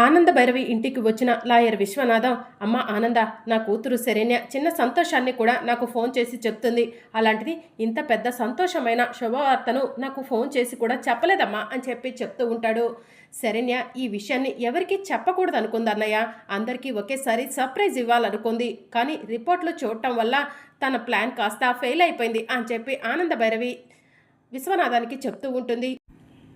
ఆనంద భైరవి ఇంటికి వచ్చిన లాయర్ విశ్వనాథం అమ్మ ఆనంద నా కూతురు శరణ్య చిన్న సంతోషాన్ని కూడా నాకు ఫోన్ చేసి చెప్తుంది. అలాంటిది ఇంత పెద్ద సంతోషమైన శుభవార్తను నాకు ఫోన్ చేసి కూడా చెప్పలేదమ్మా అని చెప్పి చెప్తూ ఉంటాడు. శరణ్య ఈ విషయాన్ని ఎవరికి చెప్పకూడదు అనుకుంది అన్నయ్య. అందరికీ ఒకేసారి సర్ప్రైజ్ ఇవ్వాలనుకుంది. కానీ రిపోర్ట్లు చూడటం వల్ల తన ప్లాన్ కాస్త ఫెయిల్ అయిపోయింది అని చెప్పి ఆనంద భైరవి విశ్వనాథానికి చెప్తూ ఉంటుంది.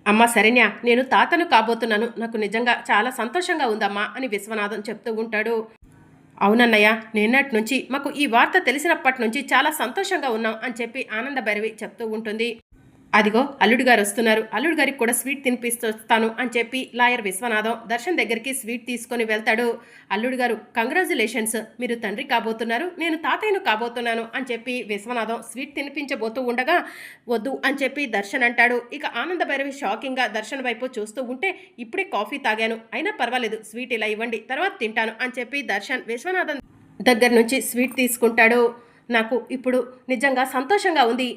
అమ్మ శరణ్య నేను తాతను కాబోతున్నాను. నాకు నిజంగా చాలా సంతోషంగా ఉందమ్మా అని విశ్వనాథం చెప్తూ ఉంటాడు. అవునన్నయ్య నిన్నటి నుంచి మాకు ఈ వార్త తెలిసినప్పటి నుంచి చాలా సంతోషంగా ఉన్నాం అని చెప్పి ఆనంద భైరవి చెప్తూ ఉంటుంది. అదిగో అల్లుడు గారు వస్తున్నారు. అల్లుడు గారికి కూడా స్వీట్ తినిపిస్తాను అని చెప్పి లాయర్ విశ్వనాథం దర్శన్ దగ్గరికి స్వీట్ తీసుకొని వెళ్తాడు. అల్లుడు గారు కంగ్రాచులేషన్స్ మీరు తండ్రి కాబోతున్నారు. నేను తాతయ్యను కాబోతున్నాను అని చెప్పి విశ్వనాథం స్వీట్ తినిపించబోతూ ఉండగా వద్దు అని చెప్పి దర్శన్ అంటాడు. ఇక ఆనంద భైరవి షాకింగ్గా దర్శన్ వైపు చూస్తూ ఉంటే ఇప్పుడే కాఫీ తాగాను. అయినా పర్వాలేదు. స్వీట్ ఇలా ఇవ్వండి. తర్వాత తింటాను అని చెప్పి దర్శన్ విశ్వనాథం దగ్గర నుంచి స్వీట్ తీసుకుంటాడు. నాకు ఇప్పుడు నిజంగా సంతోషంగా ఉంది.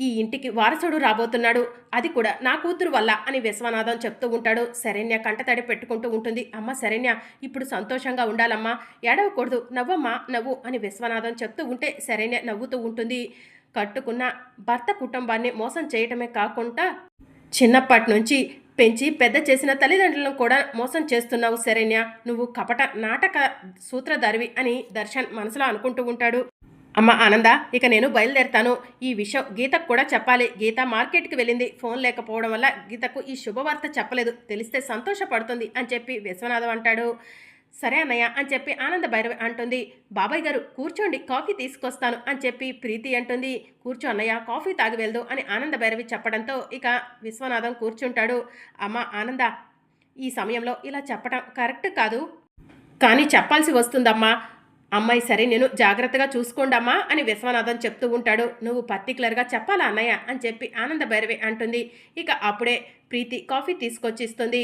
ఈ ఇంటికి వారసుడు రాబోతున్నాడు. అది కూడా నా కూతురు వల్ల అని విశ్వనాథం చెప్తూ ఉంటాడు. శరణ్య కంటతడి పెట్టుకుంటూ ఉంటుంది. అమ్మ శరణ్య ఇప్పుడు సంతోషంగా ఉండాలమ్మా. ఏడవకూడదు. నవ్వమ్మా నవ్వు అని విశ్వనాథం చెప్తూ ఉంటే శరణ్య నవ్వుతూ ఉంటుంది. కట్టుకున్న భర్త కుటుంబాన్ని మోసం చేయటమే కాకుండా చిన్నప్పటి నుంచి పెంచి పెద్ద చేసిన తల్లిదండ్రులను కూడా మోసం చేస్తున్నావు శరణ్య. నువ్వు కపట నాటక సూత్రధారివి అని దర్శన్ మనసులో అనుకుంటూ ఉంటాడు. అమ్మ ఆనంద ఇక నేను బయలుదేరుతాను. ఈ విషయం గీతకు కూడా చెప్పాలి. గీత మార్కెట్కి వెళ్ళింది. ఫోన్ లేకపోవడం వల్ల గీతకు ఈ శుభవార్త చెప్పలేదు. తెలిస్తే సంతోషపడుతుంది అని చెప్పి విశ్వనాథం అంటాడు. సరే అన్నయ్య అని చెప్పి ఆనంద భైరవి అంటుంది. బాబాయ్ గారు కూర్చోండి కాఫీ తీసుకొస్తాను అని చెప్పి ప్రీతి అంటుంది. కూర్చో అన్నయ్య కాఫీ తాగి వెళ్దు అని ఆనంద భైరవి చెప్పడంతో ఇక విశ్వనాథం కూర్చుంటాడు. అమ్మ ఆనంద ఈ సమయంలో ఇలా చెప్పడం కరెక్ట్ కాదు. కానీ చెప్పాల్సి వస్తుందమ్మా. అమ్మాయి సరే నేను జాగ్రత్తగా చూసుకోండమ్మా అని విశ్వనాథం చెప్తూ ఉంటాడు. నువ్వు పర్టికులర్గా చెప్పాలా అన్నయ్య? అని చెప్పి ఆనంద భైరవి అంటుంది. ఇక అప్పుడే ప్రీతి కాఫీ తీసుకొచ్చి ఇస్తుంది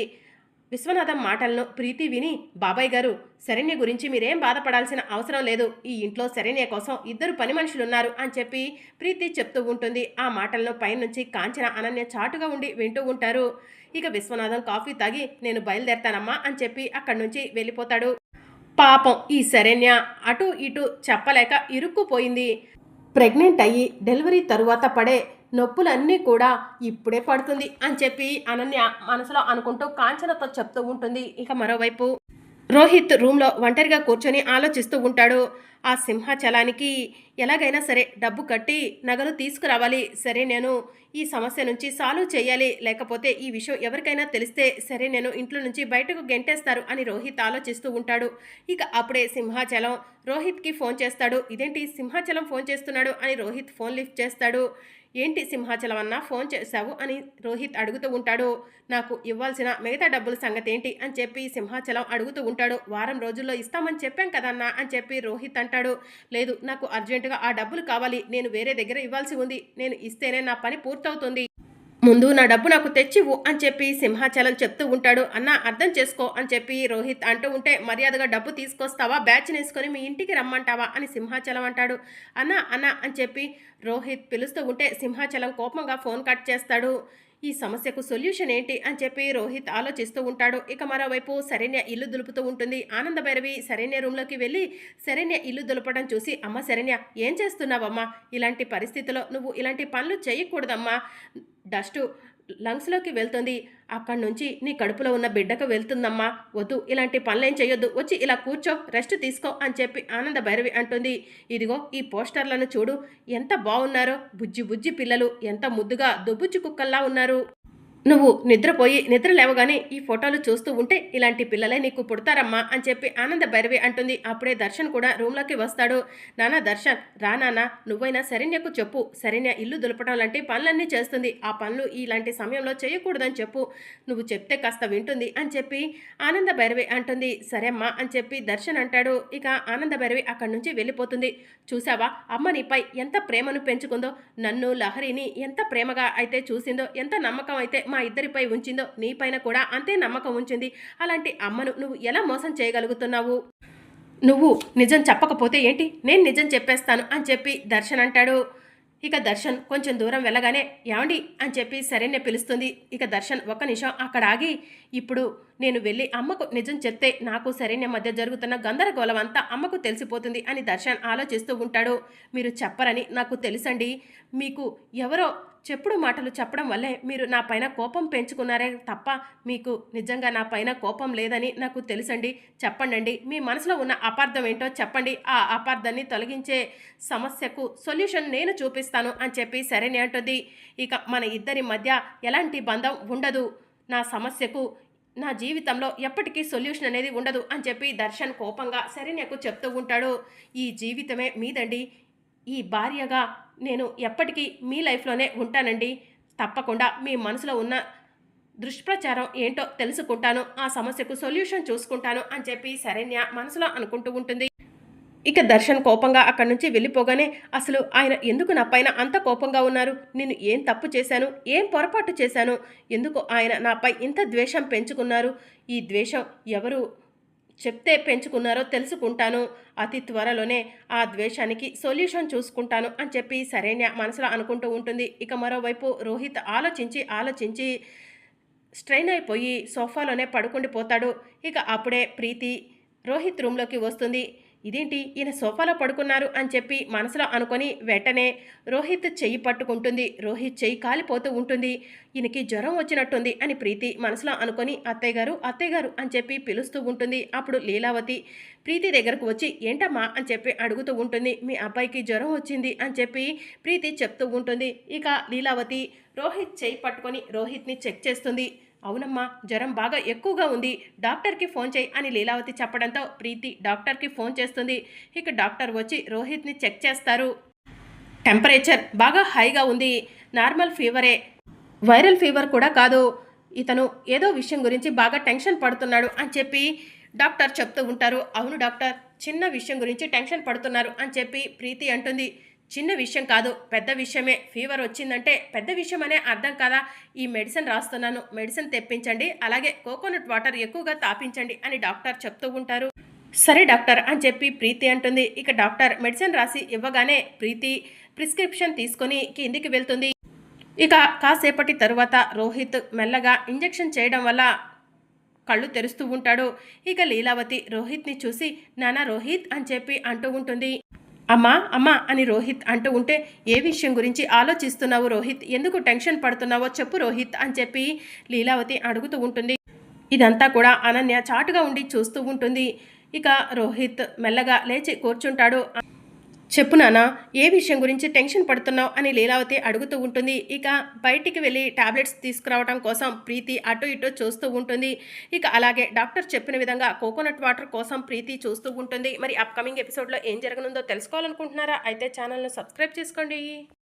విశ్వనాథం మాటలను ప్రీతి విని బాబాయ్ గారు శరణ్య గురించి మీరేం బాధపడాల్సిన అవసరం లేదు. ఈ ఇంట్లో శరణ్య కోసం ఇద్దరు పని మనుషులున్నారు అని చెప్పి ప్రీతి చెప్తూ ఉంటుంది. ఆ మాటలను పైనుంచి కాంచన అనన్య చాటుగా ఉండి వింటూ ఉంటారు. ఇక విశ్వనాథం కాఫీ తాగి నేను బయలుదేరతానమ్మా అని చెప్పి అక్కడి నుంచి వెళ్ళిపోతాడు. పాపం ఈ శరణ్య అటు ఇటు చెప్పలేక ఇరుక్కుపోయింది. ప్రెగ్నెంట్ అయ్యి డెలివరీ తరువాత పడే నొప్పులన్నీ కూడా ఇప్పుడే పడుతుంది అని చెప్పి అనన్య మనసులో అనుకుంటూ కాంచనతో చెప్తూ ఉంటుంది. ఇక మరోవైపు రోహిత్ రూమ్లో ఒంటరిగా కూర్చొని ఆలోచిస్తూ ఉంటాడు. ఆ సింహాచలానికి ఎలాగైనా సరే డబ్బు కట్టి నగలు తీసుకురావాలి. సరే నేను ఈ సమస్య నుంచి సాల్వ్ చేయాలి. లేకపోతే ఈ విషయం ఎవరికైనా తెలిస్తే సరే నేను ఇంట్లో నుంచి బయటకు గెంటేస్తారు అని రోహిత్ ఆలోచిస్తూ ఉంటాడు. ఇక అప్పుడే సింహాచలం రోహిత్కి ఫోన్ చేస్తాడు. ఇదేంటి సింహాచలం ఫోన్ చేస్తున్నాడు? అని రోహిత్ ఫోన్ లిఫ్ట్ చేస్తాడు. ఏంటి సింహాచలం అన్నా ఫోన్ చేశావు అని రోహిత్ అడుగుతూ ఉంటాడు. నాకు ఇవ్వాల్సిన మిగతా డబ్బుల సంగతి ఏంటి అని చెప్పి సింహాచలం అడుగుతూ ఉంటాడు. వారం రోజుల్లో ఇస్తామని చెప్పాం కదన్నా అని చెప్పి రోహిత్ అంటాడు. లేదు నాకు అర్జెంటుగా ఆ డబ్బులు కావాలి. నేను వేరే దగ్గర ఇవ్వాల్సి ఉంది. నేను ఇస్తేనే నా పని పూర్తవుతుంది. ముందు నా డబ్బు నాకు తెచ్చివు అని చెప్పి సింహాచలం చెప్తూ ఉంటాడు. అన్న అర్థం చేసుకో అని చెప్పి రోహిత్ అంటూ ఉంటే మర్యాదగా డబ్బు తీసుకొస్తావా? బ్యాచ్ వేసుకొని మీ ఇంటికి రమ్మంటావా? అని సింహాచలం అంటాడు. అన్న అన్న అని చెప్పి రోహిత్ పిలుస్తూ ఉంటే సింహాచలం కోపంగా ఫోన్ కట్ చేస్తాడు. ఈ సమస్యకు సొల్యూషన్ ఏంటి అని చెప్పి రోహిత్ ఆలోచిస్తూ ఉంటాడు. ఇక మరోవైపు శరణ్య ఇల్లు దులుపుతూ ఉంటుంది. ఆనంద భైరవి శరణ్య రూమ్లోకి వెళ్ళి శరణ్య ఇల్లు దులపడం చూసి అమ్మ శరణ్య ఏం చేస్తున్నావమ్మా? ఇలాంటి పరిస్థితిలో నువ్వు ఇలాంటి పనులు చేయకూడదమ్మా. డస్టు లంగ్స్లోకి వెళ్తుంది. అక్కడి నుంచి నీ కడుపులో ఉన్న బిడ్డకు వెళ్తుందమ్మా వద్దు ఇలాంటి పనులేం చేయొద్దు వచ్చి ఇలా కూర్చో రెస్ట్ తీసుకో అని చెప్పి ఆనంద భైరవి అంటుంది. ఇదిగో ఈ పోస్టర్లను చూడు ఎంత బాగున్నారో బుజ్జి బుజ్జి పిల్లలు ఎంత ముద్దుగా దుబ్బుచ్చి కుక్కల్లా ఉన్నారు. నువ్వు నిద్రపోయి నిద్ర లేవగానే ఈ ఫోటోలు చూస్తూ ఉంటే ఇలాంటి పిల్లలే నీకు పుడతారమ్మా అని చెప్పి ఆనంద భైరవి అంటుంది. అప్పుడే దర్శన్ కూడా రూమ్లోకి వస్తాడు. నానా దర్శన్ రా నాన్న నువ్వైనా శరణ్యకు చెప్పు. శరణ్య ఇల్లు దులపడం లాంటి పనులన్నీ చేస్తుంది. ఆ పనులు ఇలాంటి సమయంలో చేయకూడదని చెప్పు. నువ్వు చెప్తే కాస్త వింటుంది అని చెప్పి ఆనంద భైరవి అంటుంది. సరే అమ్మా అని చెప్పి దర్శన్ అంటాడు. ఇక ఆనంద భైరవి అక్కడి నుంచి వెళ్ళిపోతుంది. చూసావా అమ్మ నీపై ఎంత ప్రేమను పెంచుకుందో నన్ను లహరిని ఎంత ప్రేమగా అయితే చూసిందో ఎంత నమ్మకం అయితే మా ఇద్దరిపై ఉంచిందో నీపైన కూడా అంతే నమ్మకం ఉంచింది. అలాంటి అమ్మను నువ్వు ఎలా మోసం చేయగలుగుతున్నావు? నువ్వు నిజం చెప్పకపోతే ఏంటి? నేను నిజం చెప్పేస్తాను అని చెప్పి దర్శన్ అంటాడు. ఇక దర్శన్ కొంచెం దూరం వెళ్ళగానే ఏమండి? అని చెప్పి సరేనే పిలుస్తుంది. ఇక దర్శన్ ఒక్క నిమిషం అక్కడ ఆగి ఇప్పుడు నేను వెళ్ళి అమ్మకు నిజం చెప్తే నాకు సరైన మధ్య జరుగుతున్న గందరగోళం అంతా అమ్మకు తెలిసిపోతుంది అని దర్శన్ ఆలోచిస్తూ ఉంటాడు. మీరు చెప్పరని నాకు తెలుసండి. మీకు ఎవరో చెప్పుడు మాటలు చెప్పడం వల్లే మీరు నా పైన కోపం పెంచుకున్నారే తప్ప మీకు నిజంగా నా పైన కోపం లేదని నాకు తెలుసండి. చెప్పండి మీ మనసులో ఉన్న అపార్థం ఏంటో చెప్పండి. ఆ అపార్థాన్ని తొలగించే సమస్యకు సొల్యూషన్ నేను చూపిస్తాను అని చెప్పి సరేనే అంటుంది. ఇక మన ఇద్దరి మధ్య ఎలాంటి బంధం ఉండదు. నా సమస్యకు నా జీవితంలో ఎప్పటికీ సొల్యూషన్ అనేది ఉండదు అని చెప్పి దర్శన్ కోపంగా సరేనేకు చెప్తూ ఉంటాడు. ఈ జీవితమే మీదండి. ఈ భార్యగా నేను ఎప్పటికీ మీ లైఫ్లోనే ఉంటానండి. తప్పకుండా మీ మనసులో ఉన్న దుష్ప్రచారం ఏంటో తెలుసుకుంటాను. ఆ సమస్యకు సొల్యూషన్ చూసుకుంటాను అని చెప్పి శరణ్య మనసులో అనుకుంటూ ఉంటుంది. ఇక దర్శన్ కోపంగా అక్కడి నుంచి వెళ్ళిపోగానే అసలు ఆయన ఎందుకు నా పైన అంత కోపంగా ఉన్నారు? నేను ఏం తప్పు చేశాను? ఏం పొరపాటు చేశాను? ఎందుకు ఆయన నాపై ఇంత ద్వేషం పెంచుకున్నారు? ఈ ద్వేషం ఎవరు చెప్తే పెంచుకున్నారో తెలుసుకుంటాను. అతి త్వరలోనే ఆ ద్వేషానికి సొల్యూషన్ చూసుకుంటాను అని చెప్పి సరైన మనసులో అనుకుంటూ ఉంటుంది. ఇక మరోవైపు రోహిత్ ఆలోచించి ఆలోచించి స్ట్రెయిన్ అయిపోయి సోఫాలోనే పడుకుండిపోతాడు. ఇక అప్పుడే ప్రీతి రోహిత్ రూమ్లోకి వస్తుంది. ఇదేంటి? ఈయన సోఫాలో పడుకున్నారు అని చెప్పి మనసులో అనుకొని వెంటనే రోహిత్ చెయ్యి పట్టుకుంటుంది. రోహిత్ చెయ్యి కాలిపోతూ ఉంటుంది. ఈయనకి జ్వరం వచ్చినట్టుంది అని ప్రీతి మనసులో అనుకొని అత్తయ్య గారు అత్తయ్య గారు అని చెప్పి పిలుస్తూ ఉంటుంది. అప్పుడు లీలావతి ప్రీతి దగ్గరకు వచ్చి ఏంటమ్మా? అని చెప్పి అడుగుతూ ఉంటుంది. మీ అబ్బాయికి జ్వరం వచ్చింది అని చెప్పి ప్రీతి చెప్తూ ఉంటుంది. ఇక లీలావతి రోహిత్ చెయ్యి పట్టుకొని రోహిత్ని చెక్ చేస్తుంది. అవునమ్మా జ్వరం బాగా ఎక్కువగా ఉంది. డాక్టర్కి ఫోన్ చేయి అని లీలావతి చెప్పడంతో ప్రీతి డాక్టర్కి ఫోన్ చేస్తుంది. ఇక డాక్టర్ వచ్చి రోహిత్ని చెక్ చేస్తారు. టెంపరేచర్ బాగా హైగా ఉంది. నార్మల్ ఫీవరే. వైరల్ ఫీవర్ కూడా కాదు. ఇతను ఏదో విషయం గురించి బాగా టెన్షన్ పడుతున్నాడు అని చెప్పి డాక్టర్ చెప్తూ ఉంటారు. అవును డాక్టర్ చిన్న విషయం గురించి టెన్షన్ పడుతున్నారు అని చెప్పి ప్రీతి అంటుంది. చిన్న విషయం కాదు పెద్ద విషయమే. ఫీవర్ వచ్చిందంటే పెద్ద విషయం అనే అర్థం కదా? ఈ మెడిసిన్ రాస్తున్నాను. మెడిసిన్ తెప్పించండి. అలాగే కోకోనట్ వాటర్ ఎక్కువగా తాపించండి అని డాక్టర్ చెప్తూ ఉంటారు. సరే డాక్టర్ అని చెప్పి ప్రీతి అంటుంది. ఇక డాక్టర్ మెడిసిన్ రాసి ఇవ్వగానే ప్రీతి ప్రిస్క్రిప్షన్ తీసుకొని కిందికి వెళ్తుంది. ఇక కాసేపటి తరువాత రోహిత్ మెల్లగా ఇంజెక్షన్ చేయడం వల్ల కళ్ళు తెరుస్తూ ఉంటాడు. ఇక లీలావతి రోహిత్ని చూసి నానా రోహిత్ అని చెప్పి అంటూ ఉంటుంది. అమ్మా అమ్మా అని రోహిత్ అంటూ ఉంటే ఏ విషయం గురించి ఆలోచిస్తున్నావు రోహిత్? ఎందుకు టెన్షన్ పడుతున్నావో చెప్పు రోహిత్ అని చెప్పి లీలావతి అడుగుతూ ఉంటుంది. ఇదంతా కూడా అనన్య చాటుగా ఉండి చూస్తూ ఉంటుంది. ఇక రోహిత్ మెల్లగా లేచి కూర్చుంటాడు. చెప్పు నాన్న ఏ విషయం గురించి టెన్షన్ పడుతున్నావు అని లీలావతి అడుగుతూ ఉంటుంది. ఇక బయటికి వెళ్ళి టాబ్లెట్స్ తీసుకురావడం కోసం ప్రీతి అటు ఇటు చూస్తూ ఉంటుంది. ఇక అలాగే డాక్టర్ చెప్పిన విధంగా కోకోనట్ వాటర్ కోసం ప్రీతి చూస్తూ ఉంటుంది. మరి అప్కమింగ్ ఎపిసోడ్లో ఏం జరగనుందో తెలుసుకోవాలనుకుంటున్నారా? అయితే ఛానల్ను సబ్స్క్రైబ్ చేసుకోండి.